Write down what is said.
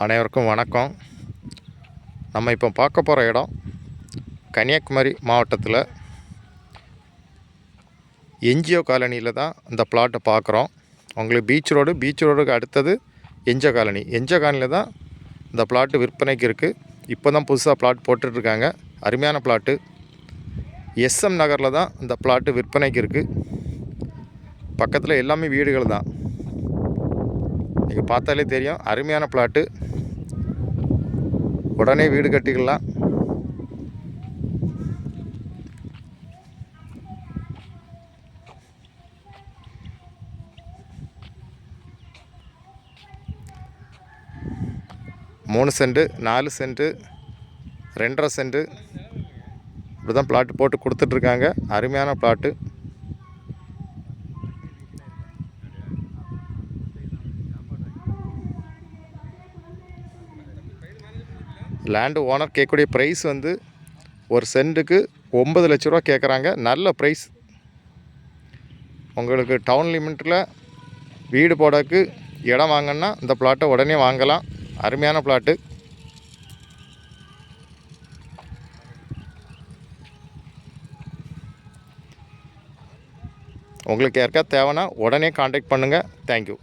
அனைவருக்கும் வணக்கம். நம்ம இப்போ பார்க்க போகிற இடம் கன்னியாகுமரி மாவட்டத்தில் என்ஜிஓ காலனியில் தான் இந்த பிளாட்டை பார்க்குறோம். உங்களுக்கு பீச் ரோடு பீச் ரோடுக்கு அடுத்தது என்ஜிஓ காலனி. என்ஜிஓ காலனியில் தான் இந்த பிளாட்டு விற்பனைக்கு இருக்குது இப்போ தான் புதுசாக பிளாட் போட்டுட்ருக்காங்க அருமையான பிளாட்டு எஸ்எம் நகரில் தான் இந்த பிளாட்டு விற்பனைக்கு இருக்குது பக்கத்தில் எல்லாமே வீடுகள் தான். நீங்கள் பார்த்தாலே தெரியும். அருமையான பிளாட்டு உடனே வீடு கட்டிக்கலாம். மூணு சென்ட்டு நாலு சென்ட்டு ரெண்டரை சென்ட்டு இப்படி தான் பிளாட்டு போட்டு கொடுத்துட்ருக்காங்க அருமையான பிளாட்டு லேண்டு ஓனர் கேட்கக்கூடிய ப்ரைஸ் வந்து ஒரு சென்ட்டுக்கு ஒம்பது லட்ச ரூபா கேட்குறாங்க. நல்ல ப்ரைஸ் உங்களுக்கு டவுன் லிமிட்டில் வீடு போடக்கு இடம் வாங்கன்னா இந்த பிளாட்டை உடனே வாங்கலாம். அருமையான பிளாட்டு உங்களுக்கு யாருக்கா தேவைன்னா உடனே காண்டாக்ட் பண்ணுங்கள் தேங்க்யூ